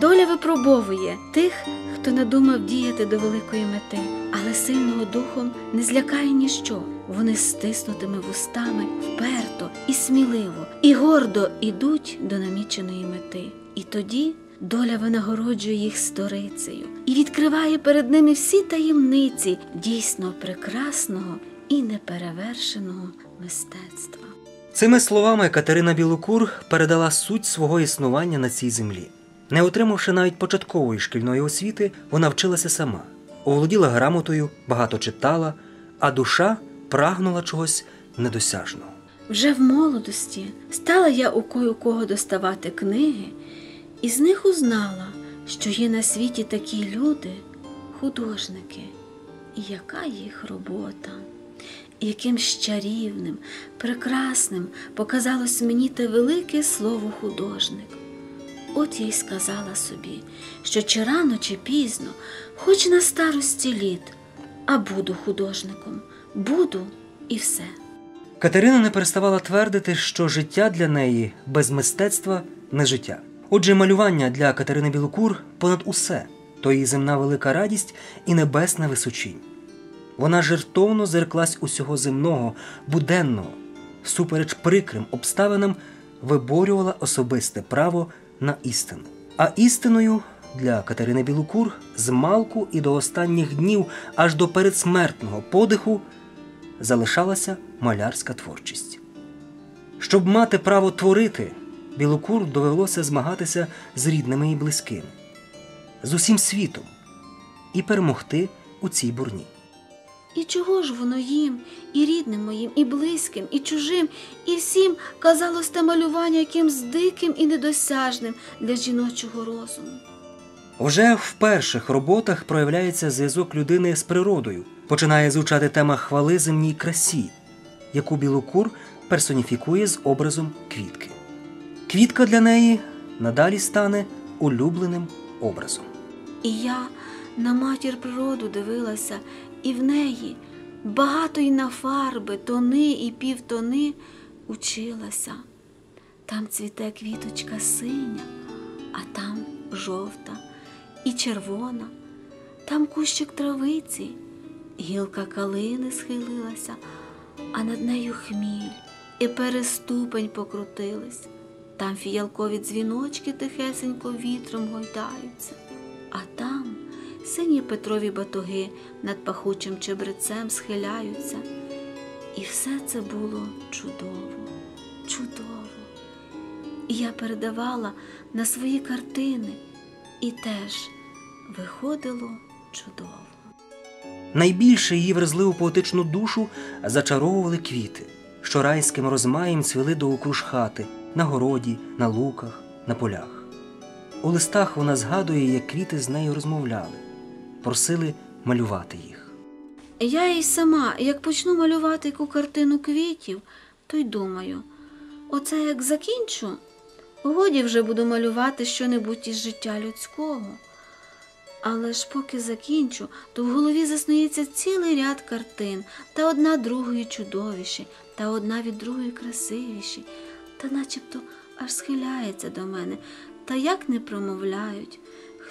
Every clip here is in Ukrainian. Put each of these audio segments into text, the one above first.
Доля випробовує тих, хто надумав діяти до великої мети, але сильного духом не злякає ніщо. Вони стиснутими вустами вперто і сміливо, і гордо ідуть до наміченої мети. І тоді доля винагороджує їх сторицею і відкриває перед ними всі таємниці дійсно прекрасного і неперевершеного мистецтва. Цими словами Катерина Білокур передала суть свого існування на цій землі. Не отримавши навіть початкової шкільної освіти, вона вчилася сама, оволоділа грамотою, багато читала, а душа прагнула чогось недосяжного. Вже в молодості стала я у кого доставати книги, і з них узнала, що є на світі такі люди, художники, і яка їх робота. І яким чарівним, прекрасним показалось мені те велике слово художник. От я й сказала собі, що чи рано, чи пізно, хоч на старості літ, а буду художником, буду і все. Катерина не переставала твердити, що життя для неї без мистецтва не життя. Отже, малювання для Катерини Білокур понад усе то її земна велика радість і небесна височінь. Вона жертовно зерклась усього земного, буденного, всупереч прикрим обставинам виборювала особисте право на істину. А істиною для Катерини Білокур з малку і до останніх днів, аж до передсмертного подиху, залишалася малярська творчість. Щоб мати право творити, Білокур довелося змагатися з рідними і близькими, з усім світом і перемогти у цій бурні. І чого ж воно їм, і рідним моїм, і близьким, і чужим, і всім казалось те малювання якимсь диким і недосяжним для жіночого розуму. Вже в перших роботах проявляється зв'язок людини з природою, починає звучати тема хвали земній красі, яку Білокур персоніфікує з образом квітки. Квітка для неї надалі стане улюбленим образом. І я на матір природу дивилася, і в неї багато й на фарби, тони і півтони училася. Там цвіте квіточка синя, а там жовта і червона, там кущик травиці, гілка калини схилилася, а над нею хміль і переступень покрутились. Там фіялкові дзвіночки тихесенько вітром гойдаються, а там сині Петрові батоги над пахучим чебрецем схиляються. І все це було чудово, чудово. І я передавала на свої картини, і теж виходило чудово. Найбільше її вразливу поетичну душу зачаровували квіти, що райським розмаєм цвіли довкруж хати, на городі, на луках, на полях. У листах вона згадує, як квіти з нею розмовляли, просили малювати їх. Я і сама, як почну малювати яку картину квітів, то й думаю, оце як закінчу, годі вже буду малювати щонебудь із життя людського. Але ж поки закінчу, то в голові заснується цілий ряд картин, та одна другої чудовіші, та одна від другої красивіші, та начебто аж схиляється до мене, та як не промовляють.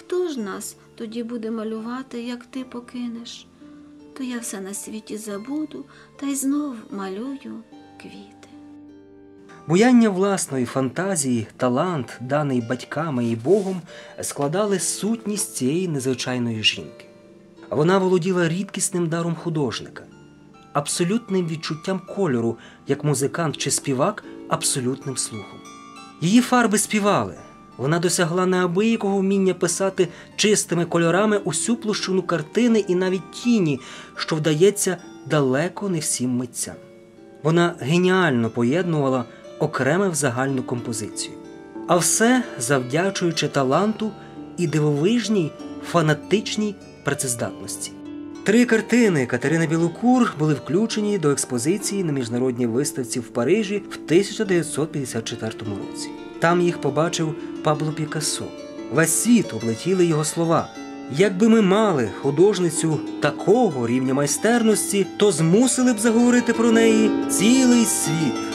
Хто ж нас тоді буде малювати, як ти покинеш? То я все на світі забуду та й знов малюю квіти. Буяння власної фантазії, талант, даний батьками і Богом, складали сутність цієї незвичайної жінки. Вона володіла рідкісним даром художника, абсолютним відчуттям кольору, як музикант чи співак, абсолютним слухом. Її фарби співали. Вона досягла неабиякого вміння писати чистими кольорами усю площину картини і навіть тіні, що вдається далеко не всім митцям. Вона геніально поєднувала окреме в загальну композицію. А все завдячуючи таланту і дивовижній фанатичній працездатності. Три картини Катерини Білокур були включені до експозиції на міжнародній виставці в Парижі в 1954 році. Там їх побачив Пабло Пікассо. Весь світ облетіли його слова. Якби ми мали художницю такого рівня майстерності, то змусили б заговорити про неї цілий світ.